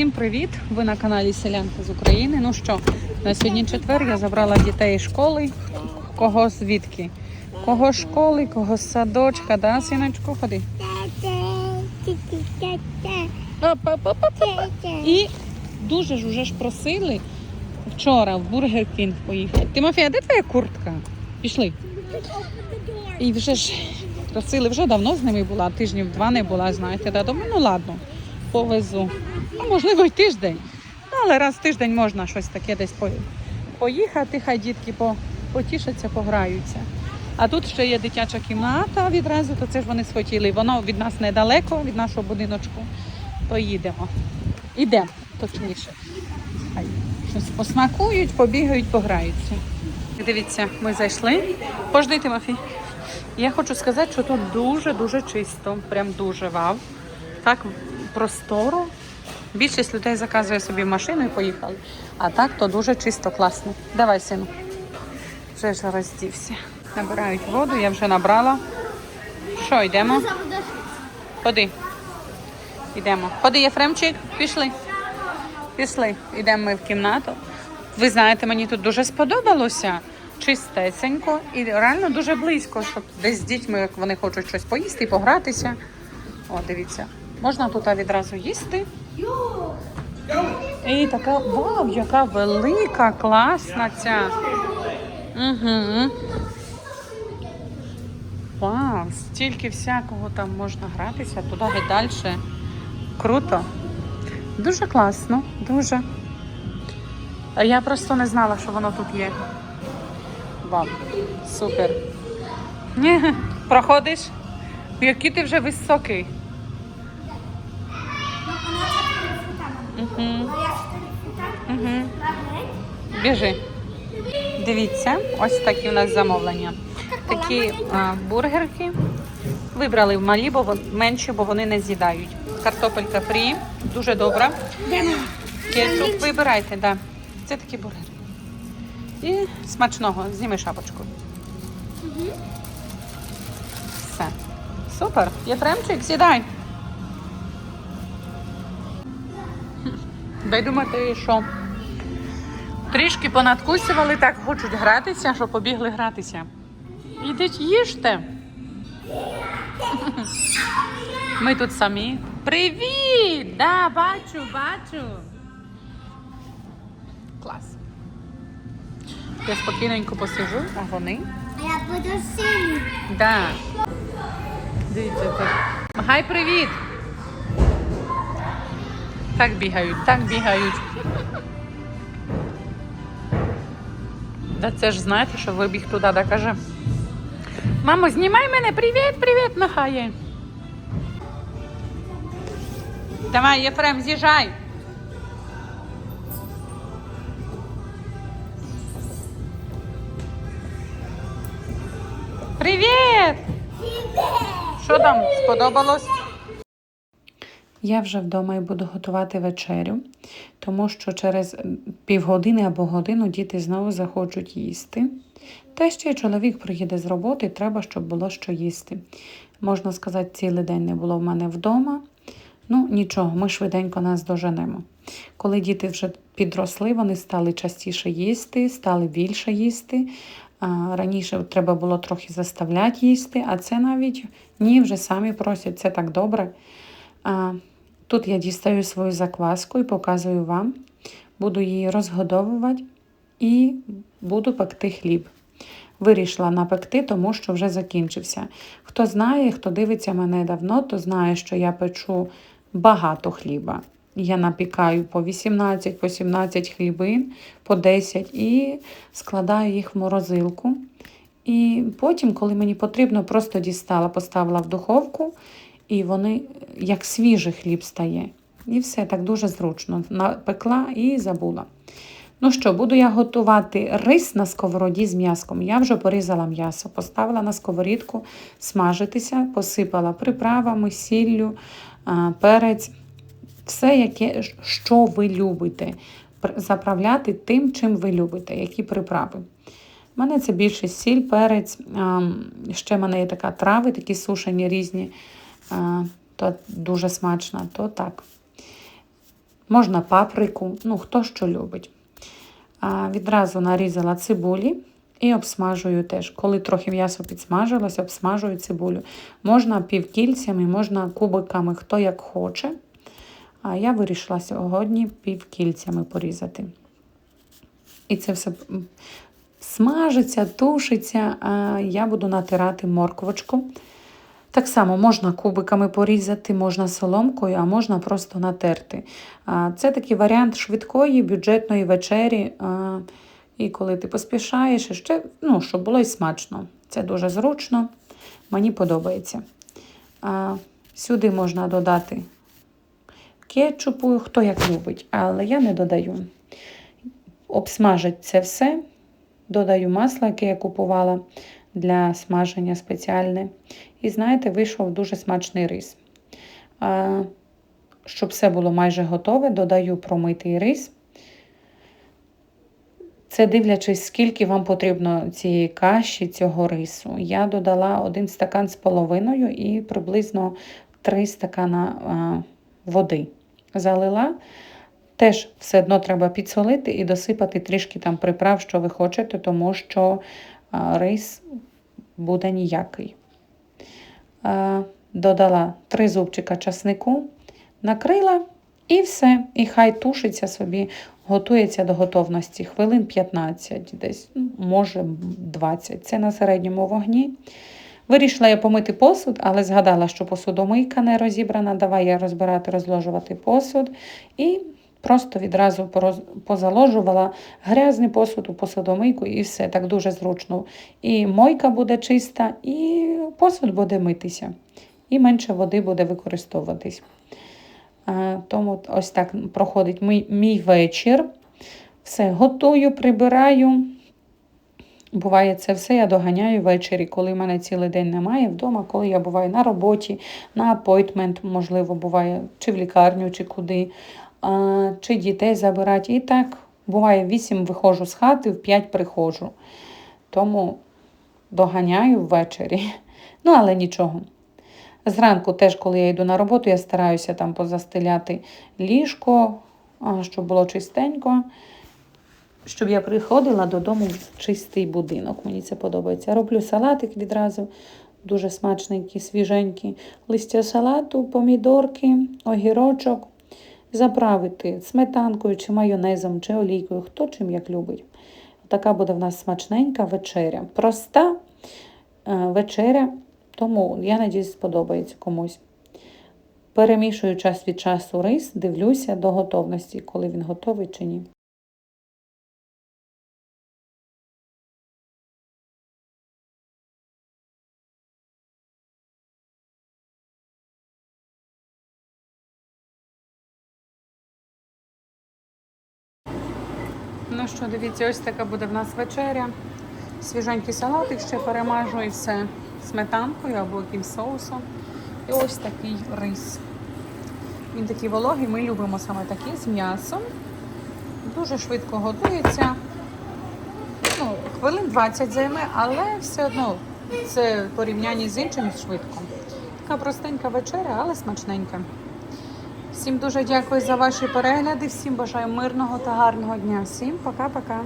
Всім привіт! Ви на каналі Селянка з України. Ну що, на сьогодні четвер я забрала дітей з школи. Кого звідки? Кого школи, кого садочка, да, синочку? Ходи. І дуже ж уже ж просили вчора в Бургер Кінг поїхати. Тимофій, а де твоя куртка? Пішли. І вже ж просили, вже давно з ними була, тижнів два не була, знаєте. Да? Думаю, ну ладно, повезу. Ну, можливо, й тиждень. Ну, але раз в тиждень можна щось таке десь поїхати, хай дітки потішаться, пограються. А тут ще є дитяча кімната відразу, то це ж вони схотіли. Воно від нас недалеко, від нашого будиночку. То їдемо. Ідемо, точніше. Хай щось посмакують, побігають, пограються. Дивіться, ми зайшли. Пожди, Тимофій. Я хочу сказати, що тут дуже-дуже чисто. Прям дуже вау. Так просторо. Більшість людей заказує собі машину і поїхали. А так то дуже чисто, класно. Давай, сину. Вже ж роздівся. Набирають воду, я вже набрала. Що, йдемо? Ходи. Йдемо. Ходи, Єфремчик, пішли. Пішли. Йдемо ми в кімнату. Ви знаєте, мені тут дуже сподобалося. Чистесенько і реально дуже близько, щоб десь з дітьми, як вони хочуть щось поїсти і погратися. О, дивіться. Можна тут відразу їсти. І така, вау, яка велика, класна ця. Угу. Вау, стільки всякого там можна гратися, туди і далі. Круто. Дуже класно, дуже. Я просто не знала, що воно тут є. Вау, супер. Проходиш? Який ти вже високий. Угу. Угу. Біжи. Дивіться, ось такі у нас замовлення. Такі а, бургерки. Вибрали в малі, бо менші, бо вони не з'їдають. Картопелька фрі, дуже добра. Кетчуп вибирайте, да. Це такі бургери. І смачного, зніми шапочку. Все. Супер. Єфремчик, сідай. Дай думати, що трішки понадкусували, так хочуть гратися, що побігли гратися. Ідіть їжте. Ми тут самі. Привіт! Да, бачу, бачу. Клас. Я спокійненько посижу, а вони. Я буду сильний. Да. Дивіться. Махай привіт. Так бігають, так бігають. Да це ж знаєте, що вибіг туди, да каже. Мамо, знімай мене, привіт, привіт, махає. Давай, Єфрем, з'їжджай. Привіт! Що там сподобалось? Я вже вдома і буду готувати вечерю, тому що через півгодини або годину діти знову захочуть їсти. Та ще чоловік приїде з роботи, треба, щоб було що їсти. Можна сказати, цілий день не було в мене вдома. Ну, нічого, ми швиденько нас доженемо. Коли діти вже підросли, вони стали частіше їсти, стали більше їсти. Раніше треба було трохи заставляти їсти, а це навіть ні, вже самі просять, це так добре. Тут я дістаю свою закваску і показую вам. Буду її розгодовувати і буду пекти хліб. Вирішила напекти, тому що вже закінчився. Хто знає, хто дивиться мене давно, то знає, що я печу багато хліба. Я напікаю по 18, по 17 хлібин, по 10 і складаю їх в морозилку. І потім, коли мені потрібно, просто дістала, поставила в духовку, і вони як свіжий хліб стає. І все так дуже зручно. Напекла і забула. Ну що, буду я готувати рис на сковороді з м'яском. Я вже порізала м'ясо, поставила на сковорідку смажитися, посипала приправами, сіллю, перець, все, яке, що ви любите. Заправляти тим, чим ви любите, які приправи. У мене це більше сіль, перець. Ще в мене є така трави, такі сушені різні, то дуже смачно, то так. можна паприку, ну хто що любить. Відразу нарізала цибулі і обсмажую теж. Коли трохи м'ясо підсмажилось, обсмажую цибулю. Можна півкільцями, можна кубиками, хто як хоче. А я вирішила сьогодні півкільцями порізати. І це все смажиться, тушиться, я буду натирати морквочку. Так само можна кубиками порізати, можна соломкою, а можна просто натерти. Це такий варіант швидкої бюджетної вечері. І коли ти поспішаєш, ще, ну, щоб було і смачно. Це дуже зручно, мені подобається. Сюди можна додати кетчупу, хто як любить, але я не додаю. Обсмажить це все, додаю масло, яке я купувала для смаження спеціальне. І знаєте, вийшов дуже смачний рис. Щоб все було майже готове, додаю промитий рис. Це дивлячись, скільки вам потрібно цієї каші, цього рису. Я додала один стакан з половиною і приблизно 3 стакана води. Залила. Теж все одно треба підсолити і досипати трішки там приправ, що ви хочете, тому що рис буде ніякий. Додала 3 зубчика часнику, накрила і все. І хай тушиться собі, готується до готовності. Хвилин 15, десь, ну, може 20. Це на середньому вогні. Вирішила я помити посуд, але згадала, що посудомийка не розібрана. Давай я розбирати, розложувати посуд. І просто відразу позаложувала грязний посуд у посудомийку і все. Так дуже зручно. І мойка буде чиста, і посуд буде митися. І менше води буде використовуватись. Тому ось так проходить мій, мій вечір. Все, готую, прибираю. Буває, це все я доганяю ввечері, коли в мене цілий день немає вдома, коли я буваю на роботі, на апойтмент, можливо, буває, чи в лікарню, чи куди, чи дітей забирати. І так, буває, в 8 виходжу з хати, в 5 приходжу. Тому доганяю ввечері. Ну, але нічого. Зранку теж, коли я йду на роботу, я стараюся там позастеляти ліжко, щоб було чистенько. Щоб я приходила додому в чистий будинок. Мені це подобається. Роблю салатик відразу, дуже смачненький, свіженький. Листя салату, помідорки, огірочок. Заправити сметанкою, чи майонезом, чи олійкою, хто чим як любить. Така буде в нас смачненька вечеря. Проста е, вечеря, тому я надіюсь, сподобається комусь. Перемішую час від часу рис, дивлюся до готовності, коли він готовий чи ні. Ну що, дивіться, ось така буде в нас вечеря. Свіженький салатик ще перемажу сметанкою або якимсь соусом. І ось такий рис. Він такий вологий, ми любимо саме такий з м'ясом. Дуже швидко готується. Ну, хвилин 20 займе, але все одно це в порівнянні з іншим швидко. Така простенька вечеря, але смачненька. Всім дуже дякую за ваші перегляди. Всім бажаю мирного та гарного дня. Всім пока-пока.